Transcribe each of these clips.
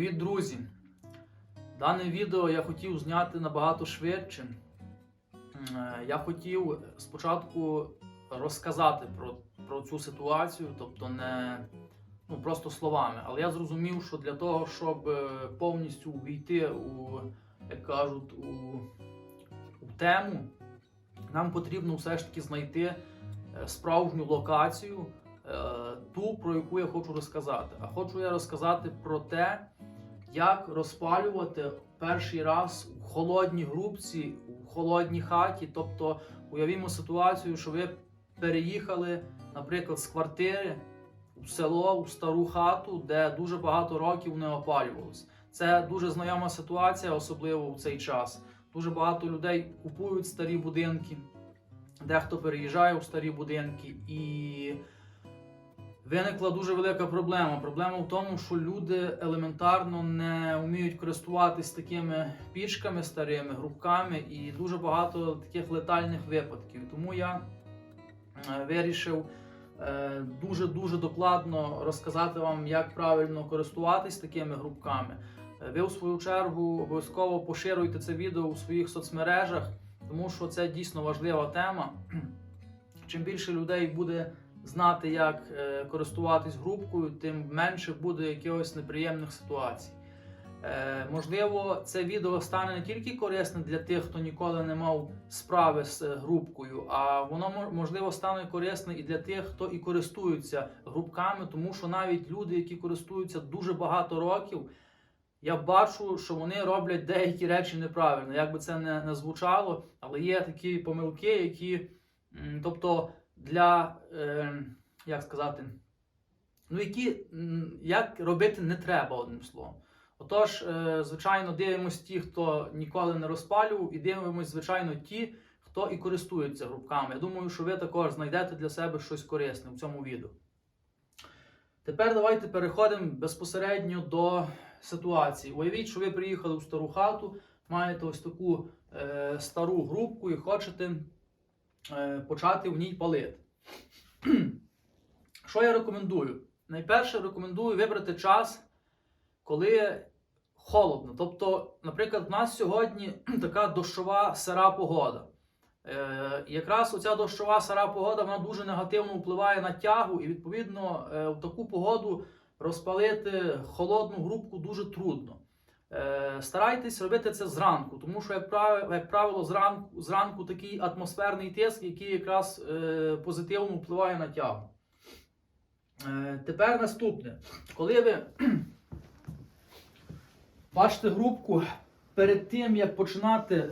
Привіт, друзі! Дане відео я хотів зняти набагато швидше. Е, Я хотів спочатку розказати про, про цю ситуацію, тобто не ну, просто словами. Але я зрозумів, що для того, щоб е, повністю увійти у, як кажуть, у, у тему, нам потрібно все ж таки знайти е, справжню локацію, ту, про яку я хочу розказати. А хочу я розказати про те, як розпалювати перший раз у холодній грубці, у холодній хаті. Тобто, уявімо ситуацію, що ви переїхали, наприклад, з квартири у село, у стару хату, де дуже багато років не опалювалось. Це дуже знайома ситуація, особливо в цей час. Дуже багато людей купують старі будинки, дехто переїжджає у старі будинки і. Виникла дуже велика проблема. Проблема в тому, що люди елементарно не вміють користуватись такими пічками старими, грубками, і дуже багато таких летальних випадків. Тому я е, вирішив дуже-дуже докладно розказати вам, як правильно користуватись такими грубками. Ви, у свою чергу, обов'язково поширюйте це відео у своїх соцмережах, тому що це дійсно важлива тема. Чим більше людей буде знати, як е, користуватись грубкою, тим менше буде якихось неприємних ситуацій. Е, можливо, це відео стане не тільки корисним для тих, хто ніколи не мав справи з е, грубкою, а воно можливо стане корисним і для тих, хто і користується грубками, тому що навіть люди, які користуються дуже багато років, я бачу, що вони роблять деякі речі неправильно. Як би це не, не звучало, але є такі помилки, які, тобто, для, е, як сказати, ну які як робити не треба одним словом. Отож, е, звичайно, дивимось ті, хто ніколи не розпалював, і дивимось, звичайно, ті, хто і користується грубками. Я думаю, що ви також знайдете для себе щось корисне в цьому відео. Тепер давайте переходимо безпосередньо до ситуації. Уявіть, що ви приїхали у стару хату, маєте ось таку е, стару грубку і хочете почати в ній палити. Що я рекомендую? Найперше рекомендую вибрати час, коли холодно. Тобто, наприклад, у нас сьогодні така дощова сира погода. Е, якраз оця дощова сира погода вона дуже негативно впливає на тягу, і відповідно е, в таку погоду розпалити холодну грубку дуже трудно. Е, Старайтесь робити це зранку, тому що, як правило, зранку, зранку такий атмосферний тиск, який якраз е, позитивно впливає на тягу. Е, Тепер наступне. Коли ви бачите грубку, перед тим як починати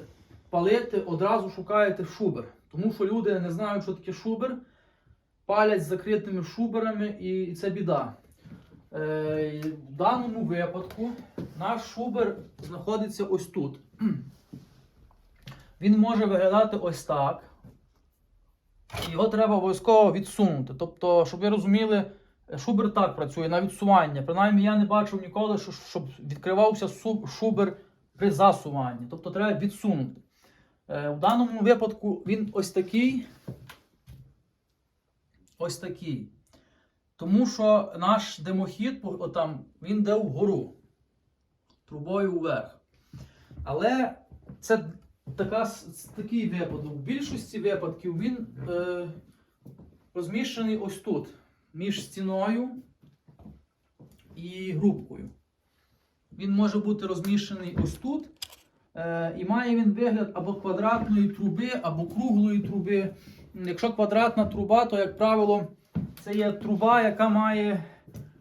палити, одразу шукаєте шубер. Тому що люди не знають, що таке шубер, палять з закритими шуберами, і це біда. Е, В даному випадку наш шубер знаходиться ось тут. Він може виглядати ось так. Його треба обов'язково відсунути. Тобто, щоб ви розуміли, шубер так працює на відсування. Принаймні я не бачив ніколи, щоб відкривався шубер при засуванні. Тобто треба відсунути. Е, В даному випадку він ось такий. Ось такий. Тому що наш димохід отам, він йде вгору, трубою вверх. Але це така, такий випадок. В більшості випадків він е, розміщений ось тут, між стіною і грубкою. Він може бути розміщений ось тут. Е, і має він вигляд або квадратної труби, або круглої труби. Якщо квадратна труба, то, як правило, це є труба, яка має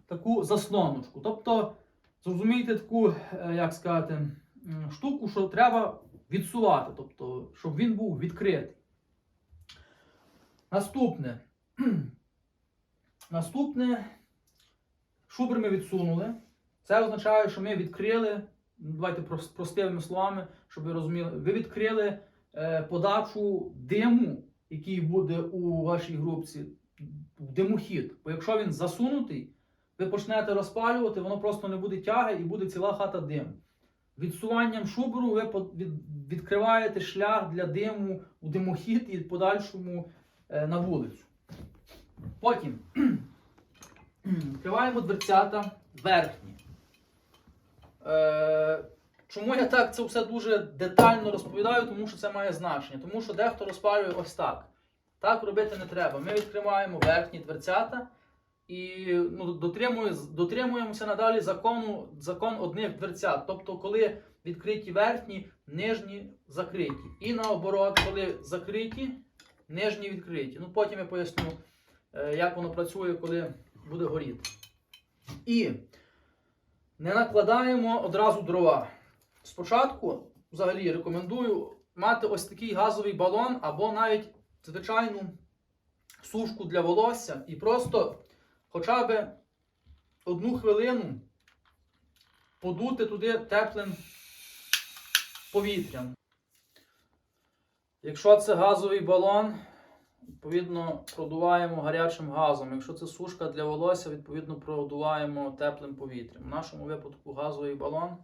таку заслоночку. Тобто, зрозумійте таку, е, як сказати, штуку, що треба відсувати, тобто, щоб він був відкритий. Наступне. Наступне. Шубер ми відсунули. Це означає, що ми відкрили. ну, Давайте простими словами, щоб ви розуміли. Ви відкрили е, подачу диму, який буде у вашій групці, в димохід. Бо якщо він засунутий, ви почнете розпалювати, воно просто не буде тяги і буде ціла хата диму. Відсуванням шуберу ви відкриваєте шлях для диму у димохід і подальшому е, на вулицю. Потім відкриваємо дверцята верхні. Е, чому я так це все дуже детально розповідаю? Тому що це має значення. Тому що дехто розпалює ось так. Так робити не треба. Ми відкриваємо верхні дверцята і ну, дотримує- дотримуємося надалі закону, закон одних дверцят. Тобто, коли відкриті верхні, нижні закриті. І наоборот, коли закриті, нижні відкриті. Ну потім я поясню, е, як воно працює, коли буде горіти. І не накладаємо одразу дрова. Спочатку, взагалі, рекомендую мати ось такий газовий балон або навіть звичайну сушку для волосся і просто хоча б одну хвилину подути туди теплим повітрям. Якщо це газовий балон, відповідно продуваємо гарячим газом. Якщо це сушка для волосся, відповідно продуваємо теплим повітрям. В нашому випадку газовий балон.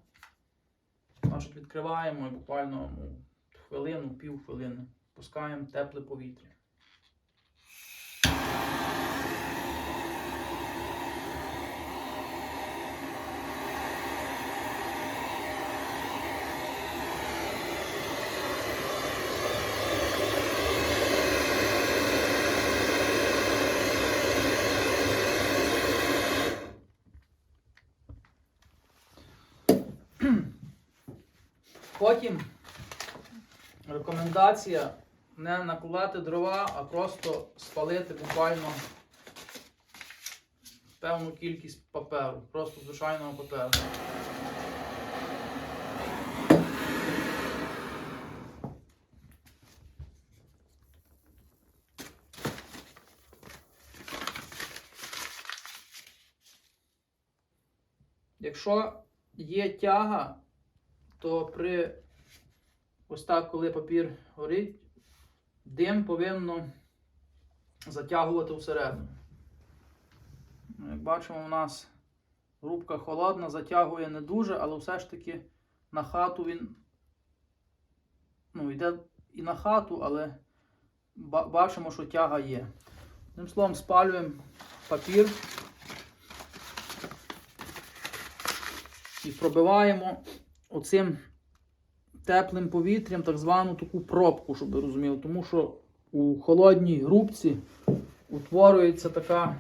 Значить, відкриваємо і буквально ну, хвилину, пів хвилини пускаємо тепле повітря. Потім рекомендація не накладати дрова, а просто спалити буквально певну кількість паперу, просто звичайного паперу. Якщо є тяга, то при ось так, коли папір горить, дим повинно затягувати всередину. Ну, Як бачимо, у нас рубка холодна, затягує не дуже, але все ж таки на хату він ну, йде і на хату, але бачимо, що тяга є. Одним словом, спалюємо папір і пробиваємо оцим теплим повітрям так звану таку пробку, щоб ви розуміли. Тому що у холодній грубці утворюється така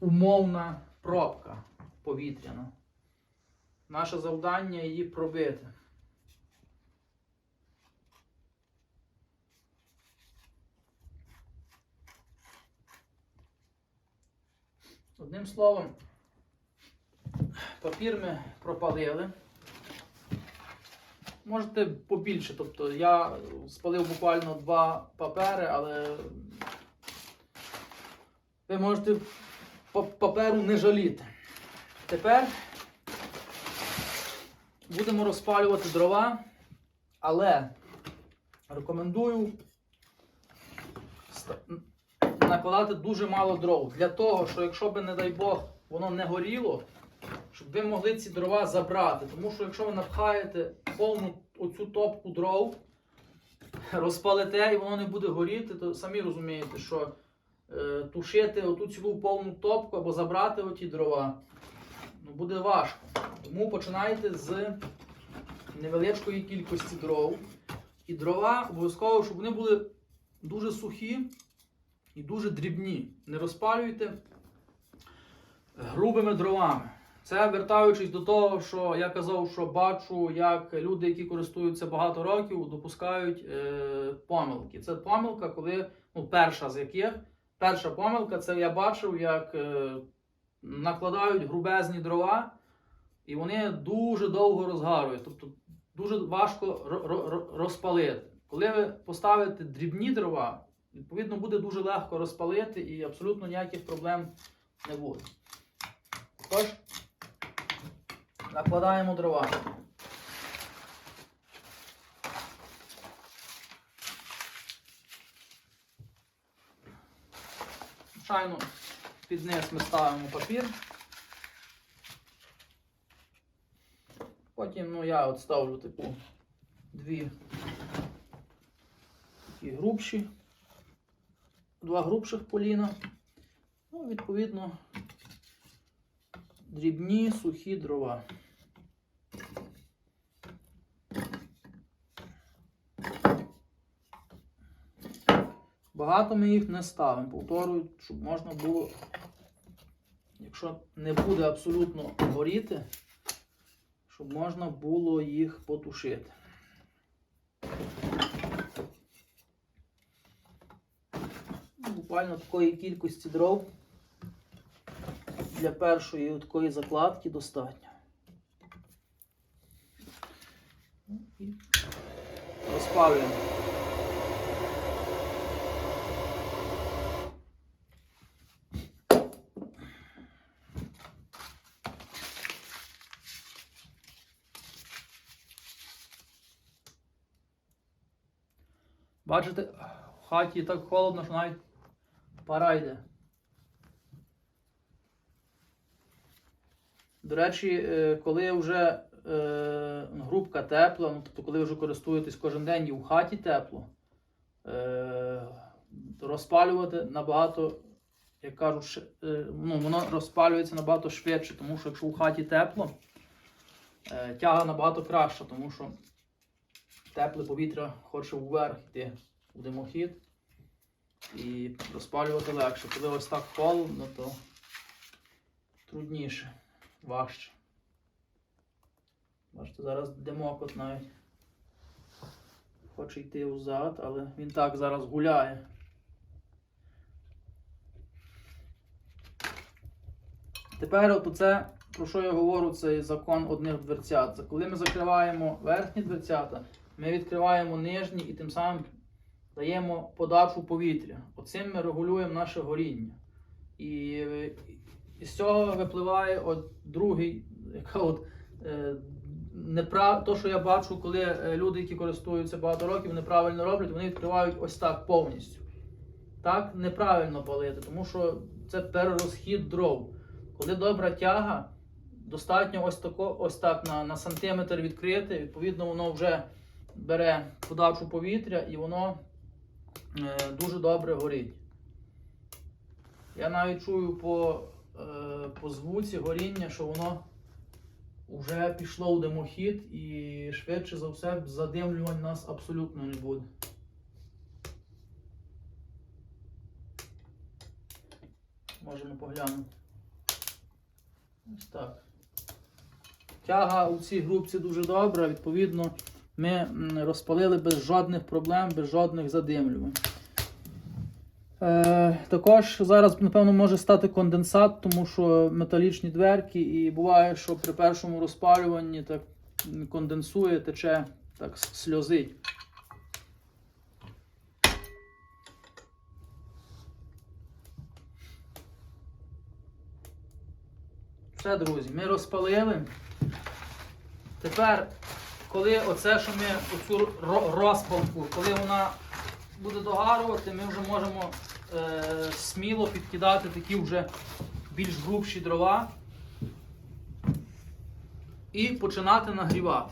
умовна пробка повітряна. Наше завдання її пробити. Одним словом, папір ми пропалили. Можете побільше, тобто я спалив буквально два папери, але ви можете паперу не жаліти. Тепер будемо розпалювати дрова, але рекомендую накладати дуже мало дров. Для того, що якщо би, не дай Бог, воно не горіло, щоб ви могли ці дрова забрати. Тому що якщо ви напхаєте повну оцю топку дров, розпалите і воно не буде горіти, то самі розумієте, що е, тушити оту цілу повну топку або забрати оті дрова ну, буде важко. Тому починайте з невеличкої кількості дров. І дрова обов'язково, щоб вони були дуже сухі і дуже дрібні. Не розпалюйте грубими дровами. Це вертаючись до того, що я казав, що бачу, як люди, які користуються багато років, допускають е, помилки. Це помилка, коли ну, перша з яких перша помилка, це я бачив, як е, накладають грубезні дрова, і вони дуже довго розгарюють. Тобто дуже важко ро- ро- ро- розпалити. Коли ви поставите дрібні дрова, відповідно буде дуже легко розпалити і абсолютно ніяких проблем не буде. Тож, накладаємо дрова. Звичайно, під низ ми ставимо папір. Потім ну, я от ставлю таку дві такі грубші, два грубших поліна. Ну, відповідно, дрібні сухі дрова. Багато ми їх не ставимо. Повторюю, щоб можна було, якщо не буде абсолютно горіти, щоб можна було їх потушити. Ну, Буквально такої кількості дров для першої такої закладки достатньо. Ну, і Розпалюємо. Бачите, в хаті так холодно, що навіть пара йде. До речі, е, коли вже е, грубка тепла, ну, тобто коли вже користуєтесь кожен день і в хаті тепло, е, розпалювати набагато, як кажуть, е, ну, воно розпалюється набагато швидше, тому що якщо в хаті тепло, тяга набагато краща, тому що тепле повітря хоче вверх йти в димохід і розпалювати легше. Коли ось так холодно, то трудніше, важче. Бачите, зараз димок от навіть хоче йти взад, але він так зараз гуляє. Тепер от оце, про що я говорю, це закон одних дверцят. Коли ми закриваємо верхні дверцята, ми відкриваємо нижні і тим самим даємо подачу повітря. Оцим ми регулюємо наше горіння. І, і з цього випливає от другий, яка от, е, неправ... то, що я бачу, коли е, люди, які користуються багато років, неправильно роблять, вони відкривають ось так повністю. Так неправильно палити, тому що це перерозхід дров. Коли добра тяга, достатньо ось, тако, ось так на, на сантиметр відкрити, відповідно, воно вже бере подачу повітря і воно е, дуже добре горить. Я навіть чую по, е, по звуці горіння, що воно вже пішло в димохід і швидше за все задимлювань нас абсолютно не буде. Можемо поглянути. Ось так. Тяга у цій групці дуже добра, відповідно, ми розпалили без жодних проблем, без жодних задимлювань. Е, також зараз, напевно, може стати конденсат, тому що металічні дверки, і буває, що при першому розпалюванні так конденсує, тече, так сльозить. Все, друзі, ми розпалили. Тепер, коли оце, що ми оцю розпалку, коли вона буде догарувати, ми вже можемо е, сміло підкидати такі вже більш грубші дрова і починати нагрівати.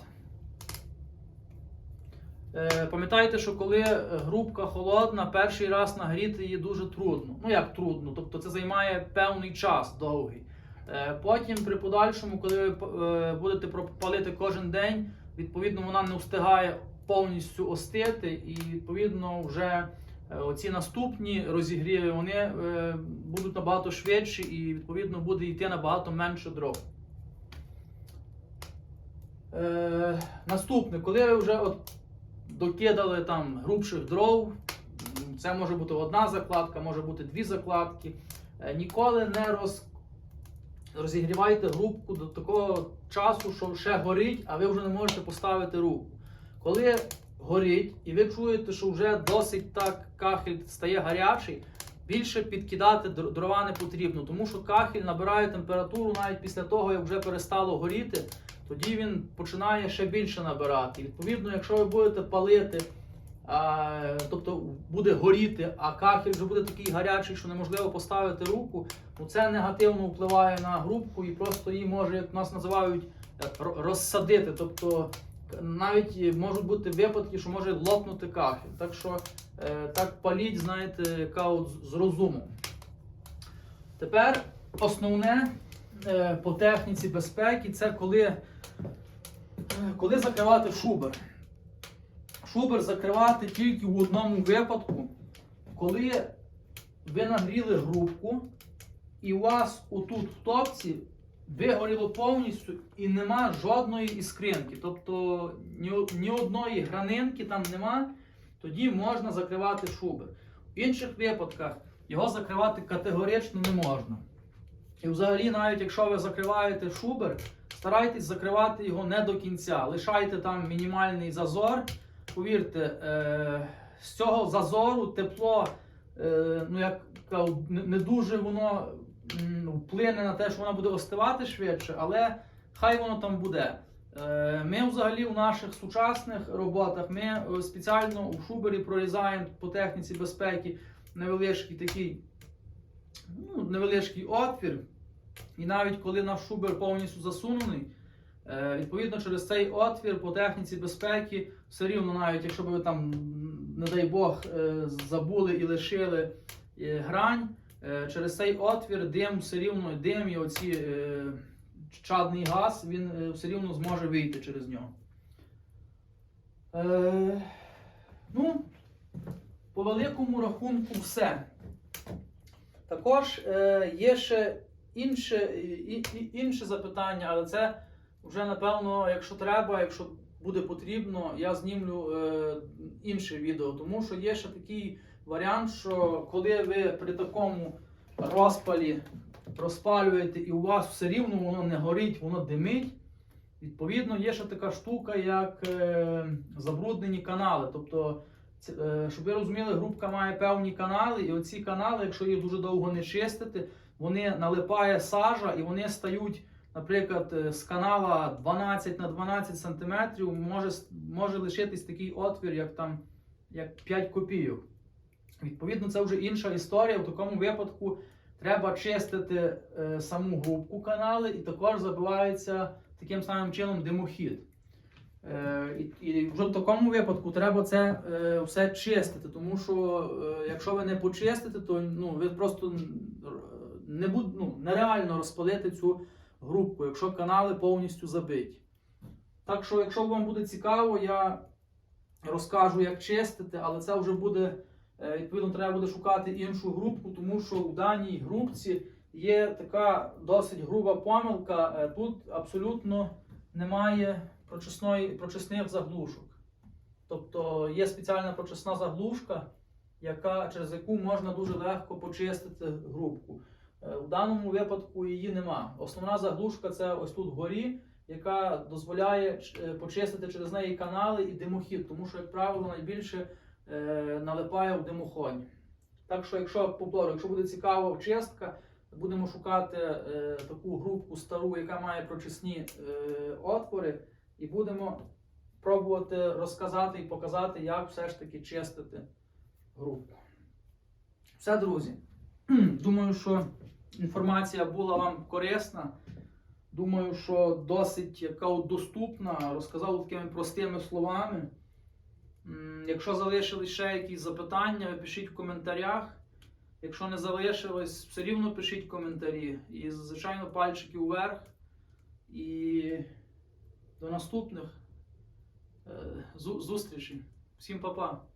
Е, пам'ятайте, що коли грубка холодна, перший раз нагріти її дуже трудно. Ну як трудно, тобто це займає певний час довгий. Е, Потім при подальшому, коли ви е, будете пропалити кожен день, відповідно вона не встигає повністю остити, і відповідно вже е, оці наступні розігріви вони е, будуть набагато швидші і відповідно буде йти набагато менше дров. Е, наступне, коли ви вже от докидали там грубших дров, це може бути одна закладка, може бути дві закладки. е, Ніколи не роз розігрівайте грубку до такого часу, що ще горить, а ви вже не можете поставити руку. Коли горить і ви чуєте, що вже досить так кахель стає гарячий, більше підкидати дрова не потрібно, тому що кахель набирає температуру навіть після того, як вже перестало горіти, тоді він починає ще більше набирати. Відповідно, якщо ви будете палити, тобто буде горіти, а кахель вже буде такий гарячий, що неможливо поставити руку, ну це негативно впливає на грубку і просто її може, як нас називають, е, розсадити. Тобто навіть можуть бути випадки, що може лопнути кахель. Так що е, так паліть, знаєте, яка з- розумом. Тепер основне е, по техніці безпеки це коли, коли закривати шубер. Шубер закривати тільки в одному випадку, коли ви нагріли грубку, і у вас отут в топці вигоріло повністю і нема жодної іскринки. Тобто ні, одної гранинки там нема, тоді можна закривати шубер. В інших випадках його закривати категорично не можна. І взагалі, навіть якщо ви закриваєте шубер, старайтесь закривати його не до кінця. Лишайте там мінімальний зазор. Повірте, е, з цього зазору тепло е, ну, як не, дуже воно вплине на те, що воно буде остивати швидше, але хай воно там буде. Е, Ми взагалі в наших сучасних роботах ми спеціально у шубері прорізаємо по техніці безпеки невеличкий такий ну, невеличкий отвір. І навіть коли наш шубер повністю засунений, відповідно через цей отвір по техніці безпеки, все рівно, навіть якщо ви там, не дай Бог, е, забули і лишили е, грань, е, через цей отвір дим все рівно, дим і оці е, чадний газ, він е, все рівно зможе вийти через нього. Е, ну, по великому рахунку все. Також е, є ще інше, інше запитання, але це вже напевно, якщо треба, якщо буде потрібно, я знімлю е, інше відео. Тому що є ще такий варіант, що коли ви при такому розпалі розпалюєте і у вас все рівно воно не горить, воно димить. Відповідно, є ще така штука, як е, забруднені канали. Тобто, це, е, щоб ви розуміли, грубка має певні канали, і оці канали, якщо їх дуже довго не чистити, вони налипає сажа і вони стають, наприклад, е, з канала 12 на 12 см, може, може лишитись такий отвір, як там як 5 копійок. Відповідно, це вже інша історія. В такому випадку треба чистити е, саму грубку канали і також забивається таким самим чином димохід. Е, і, і вже в такому випадку треба це е, все чистити, тому що е, якщо ви не почистите, то ну, ви просто не буд, ну, нереально розпалити цю грубку, якщо канали повністю забиті. Так що, якщо вам буде цікаво, я розкажу, як чистити, але це вже буде, е, відповідно, треба буде шукати іншу грубку, тому що у даній грубці є така досить груба помилка. Е, Тут абсолютно немає прочисної, прочисних заглушок. Тобто є спеціальна прочисна заглушка, яка, через яку можна дуже легко почистити грубку. Е, У даному випадку її нема. Основна заглушка це ось тут вгорі, яка дозволяє е, почистити через неї канали і димохід, тому що, як правило, найбільше е, налипає в димоході. Так що, якщо повторю, якщо буде цікава чистка, будемо шукати таку грубку стару, яка має прочисні отвори, і будемо пробувати розказати і показати, як все ж таки чистити грубку. Все, друзі. Думаю, що інформація була вам корисна. Думаю, що досить яка доступна, розказав такими простими словами. Якщо залишились ще якісь запитання, пишіть в коментарях. Якщо не залишилось, все рівно пишіть коментарі. І, звичайно, пальчики вверх. І до наступних е, зустрічей. Всім па-па!